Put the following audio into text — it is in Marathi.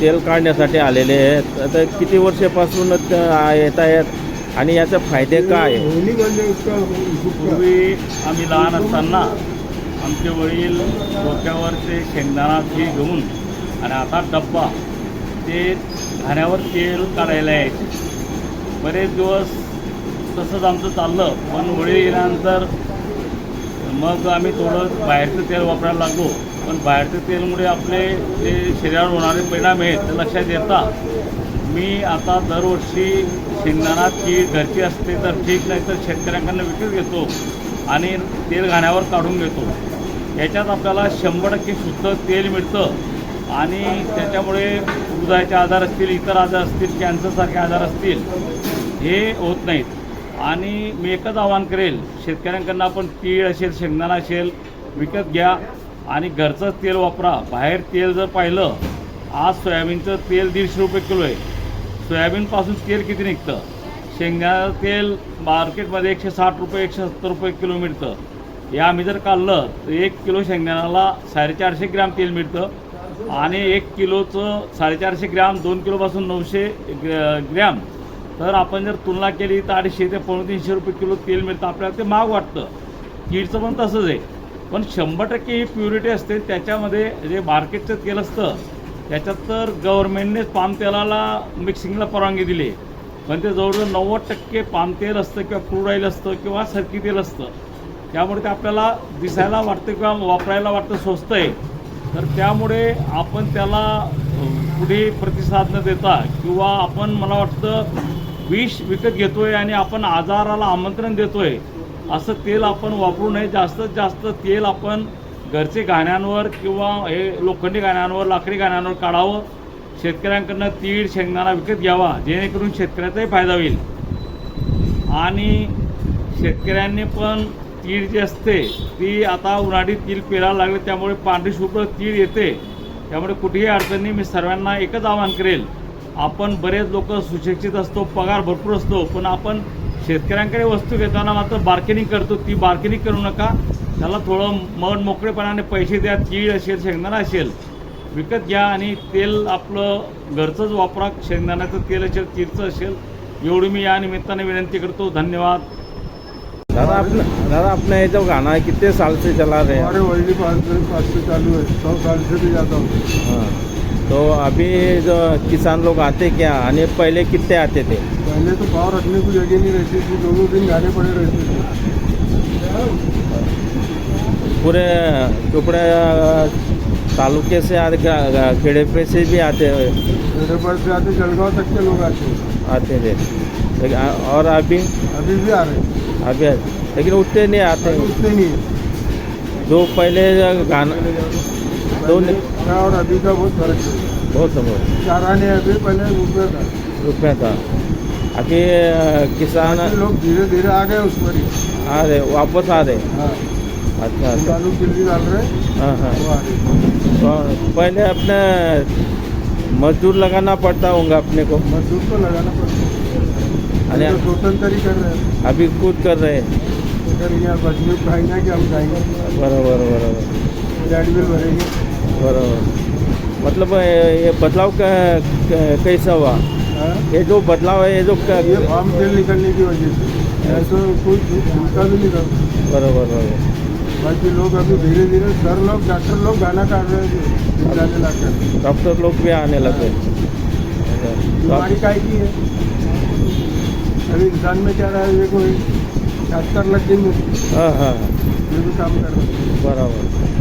तेल काढण्यासाठी आलेले आहेत. आता किती वर्षापासून येत आहेत आणि याचे फायदे काय? पूर्वी आम्ही लहान असताना आमचे वडील डोक्यावर ते शेंगदाणा ते घेऊन आणि आता डब्बा ते घाण्यावर तेल काढायला यायचे. बरेच दिवस तसंच आमचं चाललं. पण वडील गेल्यानंतर मग आम्ही थोडं बाहेरचं तेल वापरायला लागलो. पण बाहेरचं तेलमुळे आपले जे शरीरावर होणारे परिणाम आहेत ते लक्षात येता. मी आता दरवर्षी शेंगदाणा तीळ घरची असते तर ठीक नाही तर शेतकऱ्यांकडनं विकत घेतो आणि तेल घाण्यावर काढून घेतो. याच्यात आपल्याला शंभर टक्के शुद्ध तेल मिळतं आणि त्याच्यामुळे हृदयाचे आजार असतील इतर आजार असतील कॅन्सरसारखे आजार असतील हे होत नाहीत. आणि मी एकच आवाहन करेल शेतकऱ्यांकडनं आपण तीळ असेल शेंगदाणा असेल विकत घ्या आणि घरचंच तेल वापरा. बाहेर तेल जर पाहिलं आज सोयाबीनचं तेल दीडशे रुपये किलो आहे. सोयाबीनपासून तेल किती निघतं? शेंगदाणा तेल मार्केटमध्ये एकशे साठ रुपये एकशे सत्तर रुपये किलो मिळतं. हे आम्ही जर काढलं तर एक किलो शेंगदाण्याला साडेचारशे ग्रॅम तेल मिळतं आणि एक किलोचं साडेचारशे ग्रॅम दोन किलोपासून नऊशे ग्रॅम तर आपण जर तुलना केली तर अडीचशे ते पावणे तीनशे रुपये किलो तेल मिळतं आपल्याला ते महाग वाटतं. कीडचं पण तसंच आहे. पण शंभर टक्के ही प्युरिटी असते. त्याच्यामध्ये जे मार्केटचं तेल असतं त्याच्यात तर गव्हर्नमेंटनेच पामतेलाला मिक्सिंगला परवानगी दिली. आहे पण ते जवळजवळ नव्वद टक्के पामतेल असतं किंवा क्रूड ऑइल असतं किंवा सरकी तेल असतं. त्यामुळे ते आपल्याला दिसायला वाटतं किंवा वापरायला वाटतं स्वस्त आहे. तर त्यामुळे आपण त्याला पुढे प्रतिसाद न देता किंवा आपण मला वाटतं विष विकत घेतोय आणि आपण आजाराला आमंत्रण देतोय असं तेल आपण वापरू नये. जास्तीत जास्त तेल आपण घरचे गाण्यांवर किंवा हे लोखंडी गाण्यांवर लाकडी गाण्यांवर काढावं. शेतकऱ्यांकडनं तीळ शेंगदाणा विकत घ्यावा जेणेकरून शेतकऱ्याचाही फायदा होईल. आणि शेतकऱ्यांनी पण तीळ जी असते ती आता उन्हाळी तीळ पेरायला लागले त्यामुळे पांढरी शुभ्र तीळ येते. त्यामुळे कुठेही अडचणी मी सर्वांना एकच आवाहन करेल आपण बरेच लोक सुशिक्षित असतो पगार भरपूर असतो पण आपण शेतकऱ्यांकडे वस्तू घेताना मात्र बार्गेनिंग करतो ती बार्गेनिंग करू नका त्याला थोडं मन मोकळेपणाने पैसे द्या तीळ असेल शेंगदाणा असेल विकत घ्या आणि तेल आपलं घरचंच वापरा शेंगदाण्याचं तेल असेल तीळचं असेल एवढी मी या निमित्ताने विनंती करतो धन्यवाद दादा अपना दादा अपना ये जो गाना है कितने साल से चला रहे हमारे हैं पास से चालू है सौ साल से भी ज़्यादा हो हाँ तो अभी जो किसान लोग आते क्या? आणि पहले कितने आते थे पहले तो पाव रखने की जगह नहीं रहती थी दोनों दिन जाने पड़े रहते थे। पूरे टुकड़े तालुके से आते गा- गा- खेड़े पे से भी आते पास से आते जलगांव तक के लोग आते आते थे। लेकिन और अभी? अभी भी आ रहे हैं। अभी लेकिन उतने नहीं आते। उतने नहीं जो पहले गाना दो और अभी का बहुत फ़र्क है। बहुत समझ चाराने अभी पहले रुपये था। रुपये था। अभी किसान लोग धीरे धीरे आ गए उस पर आ रहे वापस आ रहे। हाँ। अच्छा अच्छा। आलू डाल रहे हाँ हाँ। तो पहले अपने मजदूर लगाना पड़ता होगा अपने को। मजदूर को लगाना पड़ता है। अरे तो स्वतंत्र ही कर रहे हैं। अभी खुद कर रहे हैं। अगर यहाँ मजदूर खाएँगे कि हम खाएँगे बरोबर बरोबर। लाइट बिल भरेंगे। बरोबर मतलब ये बदलाव का कैसा हुआ? हाँ? ये जो बदलाव है ये जो ये फार्म तेल निकलने की वजह से। ऐसा कोई झुमका भी नहीं था। बरोबर बरोबर। बाकी लोग अभी धीरे धीरे सर लोग डॉक्टर लोग गाना काट रहे हैं जाने लाकर डॉक्टर लोग भी आने लगे तो बीमारी काय की है अभी इंसान में क्या रहा है ये कोई छहत्तर लाख दिन हाँ हाँ। ये भी काम कर रहा है। बराबर।